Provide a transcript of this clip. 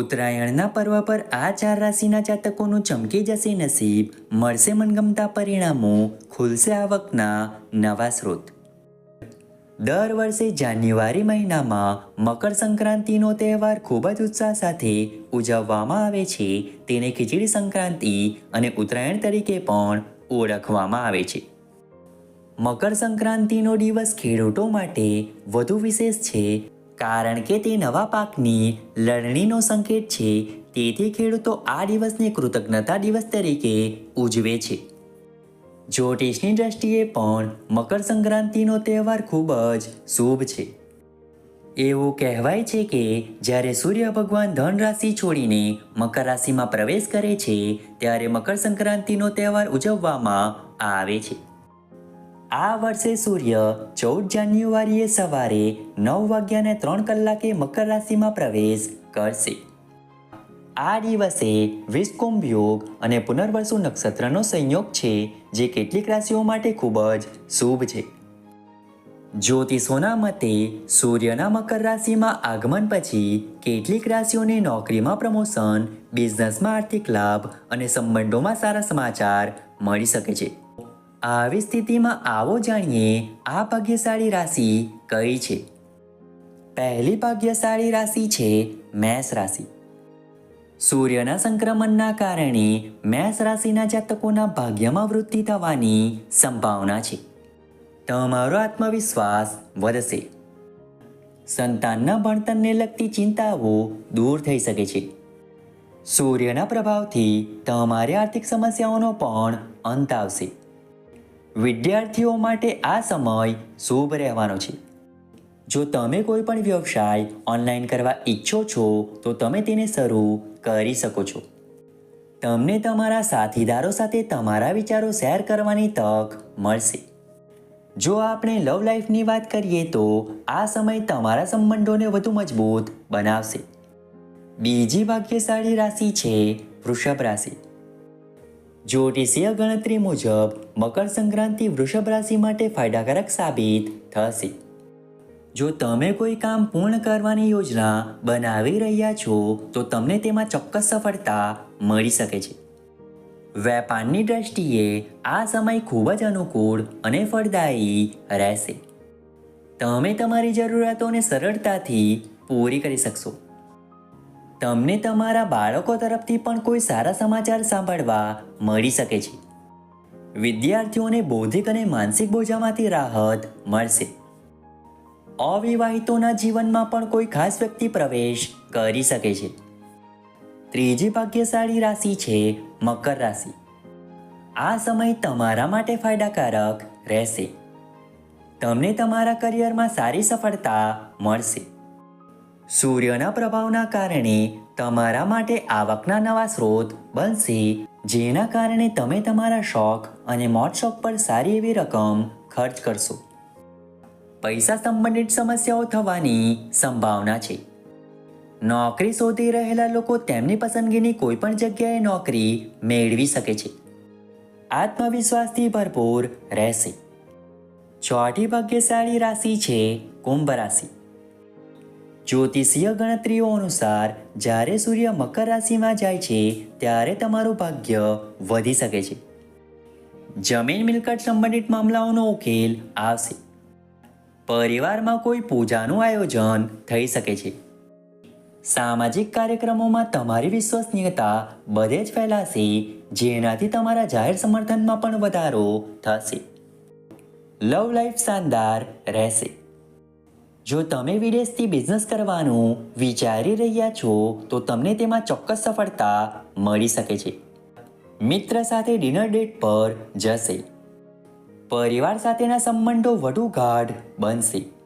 ઉત્તરાયણના પર્વ પર આ ચાર રાશિના જાતકોનું ચમકી જશે નસીબ, મળશે મનગમતા પરિણામો, ખુલશે આવકના નવા સ્ત્રોત દર વર્ષે જાન્યુઆરી મહિનામાં મકર સંક્રાંતિનો તહેવાર ખૂબ જ ઉત્સાહ સાથે ઉજવવામાં આવે છે. તેને ખીચડી સંક્રાંતિ અને ઉત્તરાયણ તરીકે પણ ઓળખવામાં આવે છે. મકર સંક્રાંતિનો દિવસ ખેડૂતો માટે વધુ વિશેષ છે. કારણ કે તે નવા પાકની લણણીનો સંકેત છે. તેથી ખેડૂતો આ દિવસને કૃતજ્ઞતા દિવસ તરીકે ઉજવે છે. જ્યોતિષની દ્રષ્ટિએ પણ મકર સંક્રાંતિનો તહેવાર ખૂબ જ શુભ છે. એવું કહેવાય છે કે જ્યારે સૂર્ય ભગવાન ધન રાશિ છોડીને મકર રાશિમાં પ્રવેશ કરે છે, ત્યારે મકર સંક્રાંતિનો તહેવાર ઉજવવામાં આવે છે. આ વર્ષે સૂર્ય ચૌદ જાન્યુઆરીએ સવારે નવ વાગ્યાને ત્રણ કલાકે મકર રાશિમાં પ્રવેશ કરશે. આ દિવસે વિષકુંભ યોગ અને પુનર્વસુ નક્ષત્રનો સંયોગ છે, જે કેટલીક રાશિઓ માટે ખૂબ જ શુભ છે. જ્યોતિષોના મતે, સૂર્યના મકર રાશિમાં આગમન પછી કેટલીક રાશિઓને નોકરીમાં પ્રમોશન, બિઝનેસમાં આર્થિક લાભ અને સંબંધોમાં સારા સમાચાર મળી શકે છે. આવી સ્થિતિમાં આવો જાણીએ, આ ભાગ્યશાળી રાશિ કઈ છે? પહેલી ભાગ્યશાળી રાશિ છે મેષ રાશિ. સૂર્યના સંક્રમણના કારણે મેષ રાશિના જાતકોના ભાગ્યમાં વૃદ્ધિ થવાની સંભાવના છે. તમારો આત્મવિશ્વાસ વધશે. સંતાનના ભણતરને લગતી ચિંતાઓ દૂર થઈ શકે છે. સૂર્યના પ્રભાવથી તમારી આર્થિક સમસ્યાઓનો પણ અંત આવશે. વિદ્યાર્થીઓ માટે આ સમય શુભ રહેવાનો છે. જો તમે કોઈ પણ વ્યવસાય ઓનલાઈન કરવા ઈચ્છો છો, તો તમે તેને શરૂ કરી શકો છો. તમને તમારા સાથીદારો સાથે તમારા વિચારો શેર કરવાની તક મળશે. જો આપણે લવ લાઈફની વાત કરીએ, તો આ સમય તમારા સંબંધોને વધુ મજબૂત બનાવશે. બીજી ભાગ્યશાળી રાશિ છે વૃષભ રાશિ. જ્યોતિષીય ગણતરી મુજબ મકર સંક્રાંતિ વૃષભ રાશિ માટે ફાયદાકારક સાબિત થશે. જો તમે કોઈ કામ પૂર્ણ કરવાની યોજના બનાવી રહ્યા છો, તો તમને તેમાં ચોક્કસ સફળતા મળી શકે છે. વેપારની દ્રષ્ટિએ આ સમય ખૂબ જ અનુકૂળ અને ફળદાયી રહેશે. તમે તમારી જરૂરિયાતોને સરળતાથી પૂરી કરી શકશો. તમને તમારા બાળકો તરફથી પણ કોઈ સારા સમાચાર સાંભળવા મળી શકે છે. વિદ્યાર્થીઓને બૌદ્ધિક અને માનસિક બોજામાંથી રાહત મળશે. અવિવાહિતોના જીવનમાં પણ કોઈ ખાસ વ્યક્તિ પ્રવેશ કરી શકે છે. ત્રીજી ભાગ્યશાળી રાશિ છે મકર રાશિ. આ સમય તમારા માટે ફાયદાકારક રહેશે. તમને તમારા કરિયરમાં સારી સફળતા મળશે. સૂર્યના પ્રભાવના કારણે તમારા માટે આવકના નવા સ્ત્રોત બનશે, જેના કારણે તમે તમારા શોખ અને મોટ શોખ પર સારી એવી રકમ ખર્ચ કરશો. પૈસા સંબંધિત સમસ્યાઓ થવાની સંભાવના છે. નોકરી શોધી રહેલા લોકો તેમની પસંદગીની કોઈ પણ જગ્યાએ નોકરી મેળવી શકે છે. આત્મવિશ્વાસથી ભરપૂર રહેશે. ચોથી ભાગ્યશાળી રાશિ છે કુંભ રાશિ. જ્યોતિષીય ગણતરીઓ અનુસાર જ્યારે સૂર્ય મકર રાશિમાં જાય છે, ત્યારે તમારું ભાગ્ય વધી શકે છે. જમીન મિલકત સંબંધિત મામલાઓનો ઉકેલ આવશે. પરિવારમાં કોઈ પૂજાનું આયોજન થઈ શકે છે. સામાજિક કાર્યક્રમોમાં તમારી વિશ્વસનીયતા બધે જ ફેલાશે, જેનાથી તમારા જાહેર સમર્થનમાં પણ વધારો થશે. લવ લાઈફ શાનદાર રહેશે. જો તમે વિદેશથી બિઝનેસ કરવાનું વિચારી રહ્યા છો, તો તમને તેમાં ચોક્કસ સફળતા મળી શકે છે. મિત્ર સાથે ડિનર ડેટ પર જશે. પરિવાર સાથેના સંબંધો વધુ ગાઢ બનશે.